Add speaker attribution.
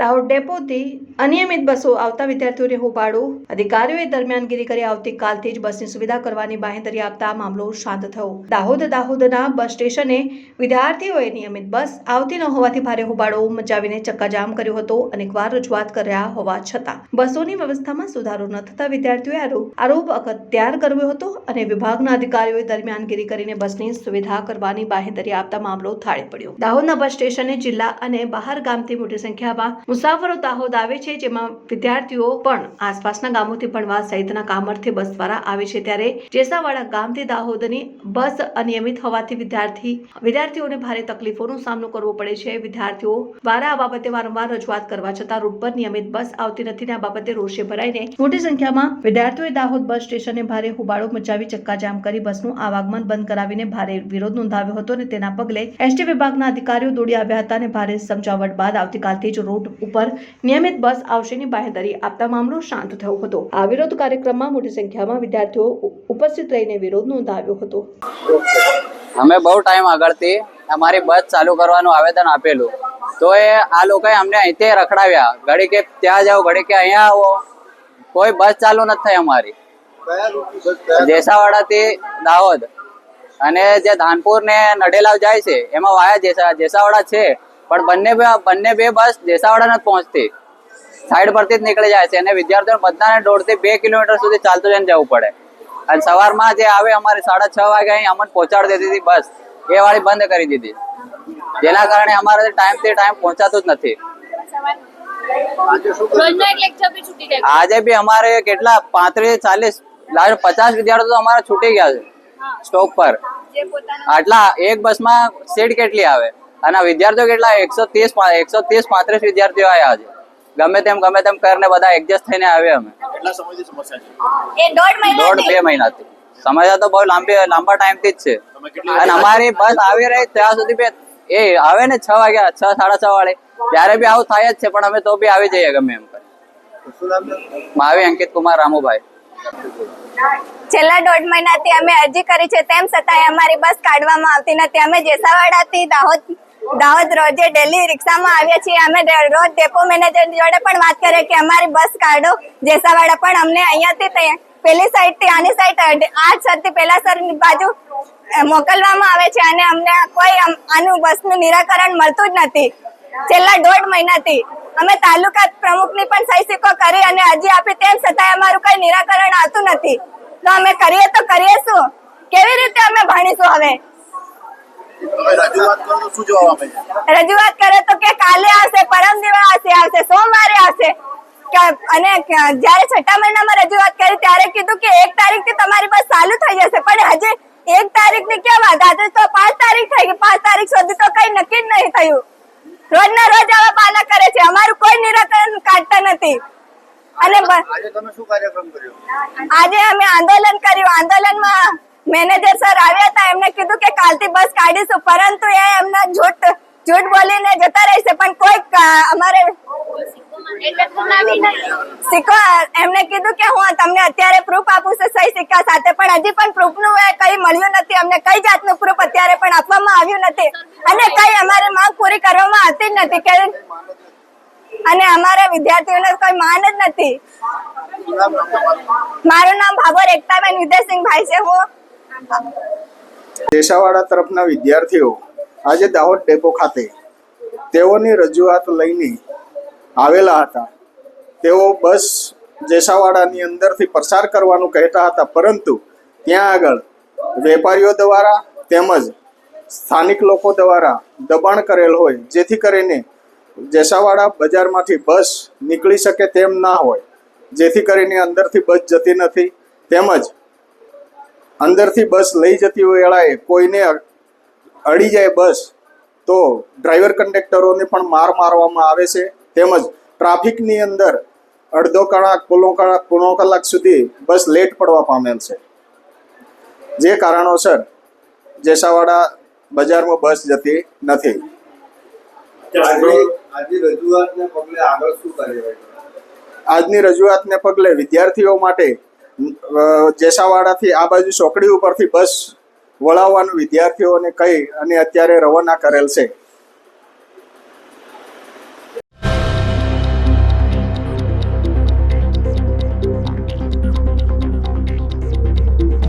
Speaker 1: દાહોદ ડેપોથી અનિયમિત બસો આવતા વિદ્યાર્થીઓને હોબાળો. અધિકારીઓએ દરમિયાનગીરી કરી આવતીકાલથી જ બસની સુવિધા કરવાની બાહેંધરી આપતા મામલો શાંત થયો. દાહોદ દાહોદના બસ સ્ટેશને વિદ્યાર્થીઓએ નિયમિત બસ આવતી ન હોવાથી ભારે હોબાળો મચાવીને ચક્કાજામ કર્યો હતો. અનેકવાર રજૂઆત કર્યા હોવા છતાં બસોની વ્યવસ્થામાં સુધારો ન થતા વિદ્યાર્થીઓએ આરોપ અખત્યાર કર્યો હતો અને વિભાગના અધિકારીઓએ દરમિયાનગીરી કરીને બસની સુવિધા કરવાની બાહેંધરી આપતા મામલો થાળે પડ્યો. દાહોદના બસ સ્ટેશને જિલ્લા અને બહાર ગામથી મોટી સંખ્યામાં મુસાફરો દાહોદ આવે છે, જેમાં વિદ્યાર્થીઓ પણ આસપાસના ગામોથી ભણવા સહિતના કામ બસ દ્વારા આવે છે. ત્યારે જેસાવાડા ગામથી દાહોદની બસ અનિયમિત હોવાથી વિદ્યાર્થી, વિદ્યાર્થીઓને ભારે તકલીફોનો સામનો કરવો પડે છે. વિદ્યાર્થીઓ દ્વારા આ બાબતે વારંવાર રજૂઆત કરવા છતાં રૂટ પર નિયમિત બસ આવતી નથી. ને આ બાબતે રોષે ભરાઈને મોટી સંખ્યામાં વિદ્યાર્થીઓએ દાહોદ બસ સ્ટેશને ભારે હોબાળો મચાવી ચક્કાજામ કરી બસનું આવાગમન બંધ કરાવીને ભારે વિરોધ નોંધાવ્યો હતો અને તેના પગલે એસટી વિભાગના અધિકારીઓ દોડી આવ્યા હતા અને ભારે સમજાવટ બાદ આવતીકાલથી જ રૂટ ઉપર નિયમિત બસ આવશેની બાહેધરી આપતા મામલો શાંત થયો હતો. આ વિરોધ કાર્યક્રમમાં મોટી સંખ્યામાં વિદ્યાર્થીઓ ઉપસ્થિત રહીને વિરોધ નોંધાવ્યો હતો.
Speaker 2: અમે બહુ ટાઈમ આગળથી અમારી બસ ચાલુ કરવાનું આવેદન આપેલું. તો એ આ લોકોએ અમને અહીંથી રખડાવ્યા. ઘડી કે ત્યાં જાઓ ઘડી કે અહીંયા આવો. કોઈ બસ ચાલુ નથી થઈ અમારી. જેસાવાડાથી દાહોદ અને જે ધાનપુર ને નડેલાવ જાય છે, એમાં વાયા જેસા, જેસાવાડા છે. પણ બંને બંને બે બસ દેસાવાડા નથી પહોંચતી. સાઈડ પરથી જ નીકળી જાય છે અને વિદ્યાર્થીઓ બધાને દોઢથી બે કિલોમીટર સુધી ચાલતું જઈને જવું પડે. અને સવારમાં જે આવે અમારે સાડા છ વાગે અહીં અમને પહોંચાડી દેતી હતી બસ. એ વાળી બંધ કરી દીધી. જેના કારણે અમારે ટાઈમથી ટાઈમ પહોંચાતું જ નથી. આજે બી અમારે કેટલા? પાંત્રીસ ચાલીસ લાસ્ટ પચાસ વિદ્યાર્થીઓ તો અમારા છૂટી ગયા છે. સ્ટોક પર. આટલા એક બસમાં સીટ કેટલી આવે? અને વિદ્યાર્થીઓ કેટલા? એકસો ત્રીસ એકસો ત્રીસ પાંત્રીસ વિદ્યાર્થીઓ આવ્યા છે. ગમે તેમ ગમે તેમ કરીને બધા એડજસ્ટ થઈને આવ્યા અમે.
Speaker 3: કેટલા સમયથી સમસ્યા છે?
Speaker 4: દોઢ
Speaker 2: બે મહિનાથી. સમસ્યા તો બહુ લાંબી લાંબા ટાઈમથી જ છે. અને અમારી બસ આવી રહી ત્યાં સુધી બે એ આવે ને છ વાગ્યા છ સાડા છ વાળે. ત્યારે બી આવું થાય જ છે પણ અમે તો બી આવી જઈએ ગમે એમ કરી. માવી અંકિત કુમાર રામુભાઈ.
Speaker 4: છેલ્લા દોઢ મહિનાથી અમે અરજી કરી છે તેમ છતાંય અમારી બસ કાઢવામાં આવતી નથી. અમે જેસાવાડાથી દાહોદ દાહોદ રોજે ડેલી રિક્ષામાં આવીએ છીએ. અમે રોજ ડેપો મેનેજર જોડે પણ વાત કરીએ કે અમારી બસ કાઢો. જેસાવાડા પણ અમને અહીંયાથી પેલી સાઈડથી આની સાઈડ આ સરથી પેલા સરની બાજુ મોકલવામાં આવે છે અને અમને કોઈ આનું બસનું નિરાકરણ મળતું જ નથી. છેલ્લા દોઢ મહિનાથી. અમે તાલુકા પ્રમુખની પણ સહી સિક્કો કરી અને અરજી આપી તેમ છતાંય અમારું કઈ નિરાકરણ આવતું નથી. તો અમે કરીએ તો કરીએ શું? કેવી રીતે અમે ભણીશું હવે?
Speaker 3: રજૂઆત કરો તો
Speaker 4: કે કાલે આવશે પરમ દિવસે આવશે સોમવારે આવશે. અને જયારે છઠ્ઠા મહિનામાં રજૂઆત કરી ત્યારે કીધું કે એક તારીખથી તમારી બસ ચાલુ થઈ જશે. પણ હજી એક તારીખની કેમ વાત? આજે તો પાંચ તારીખ થઈ ગઈ. પાંચ તારીખ સુધી તો કઈ નક્કી જ નહીં થયું. રોજના રોજ આવા પાલા કરે છે. અમારું કોઈ નિરાકરણ કાઢતા નથી. અને
Speaker 3: આજે તમે શું કાર્યક્રમ કર્યો?
Speaker 4: આજે અમે આંદોલન કર્યું. આંદોલનમાં મેનેજર સર આવ્યા હતા, એમને કીધું કે કાલથી બસ કાઢીશું, પરંતુ એ એમના જૂઠ જૂઠ બોલીને જતા રહેશે પણ કોઈ અમારે સિક્કો એમને કીધું કે હું તમને અત્યારે પ્રૂફ આપું છું, સહી સિક્કા સાથે, પણ હજી પણ પ્રૂફનું એ કઈ મળ્યું નથી, અમને કઈ જાતનું પ્રૂફ અત્યારે પણ આપવામાં આવ્યું નથી. અને કઈ અમારી માંગ પૂરી કરવામાં આવતી જ નથી, કે અને અમારા વિદ્યાર્થીઓને કોઈ માન જ નથી. મારું નામ ભાભોર એકતાબેન વિદ્યાસિંહભાઈ છે, હું
Speaker 5: દેશાવાડા તરફના વિદ્યાર્થીઓ આજે દાહોદ ડેપો ખાતે તેઓની રજૂઆત લઈને આવેલા હતા. તેઓ બસ જેસાવાડાની અંદરથી પસાર કરવાનું કહેતા હતા, પરંતુ ત્યાં આગળ વેપારીઓ દ્વારા તેમજ સ્થાનિક લોકો દ્વારા દબાણ કરેલ હોય, જેથી કરીને જેસાવાડા બજારમાંથી બસ નીકળી શકે તેમ ના હોય, જેથી કરીને અંદરથી બસ જતી નથી. તેમજ અંદરથી બસ લઈ જતી વેળાએ કોઈને અડી જાય બસ તો ડ્રાઈવર કંડક્ટરોને પણ માર મારવામાં આવે છે. તેમજ ટ્રાફિકની અંદર અડધો કલાક પોણો કલાક પોણો કલાક સુધી બસ લેટ પડવા પામેલ છે. જે કારણોસર જેસાવાડા બજારમાં બસ જતી નથી. આજની રજૂઆતને પગલે વિદ્યાર્થીઓ માટે જેસાવાડાથી આ બાજુ ચોકડી ઉપરથી બસ વળાવવાનું વિદ્યાર્થીઓને કહી અને અત્યારે રવાના કરેલ છે.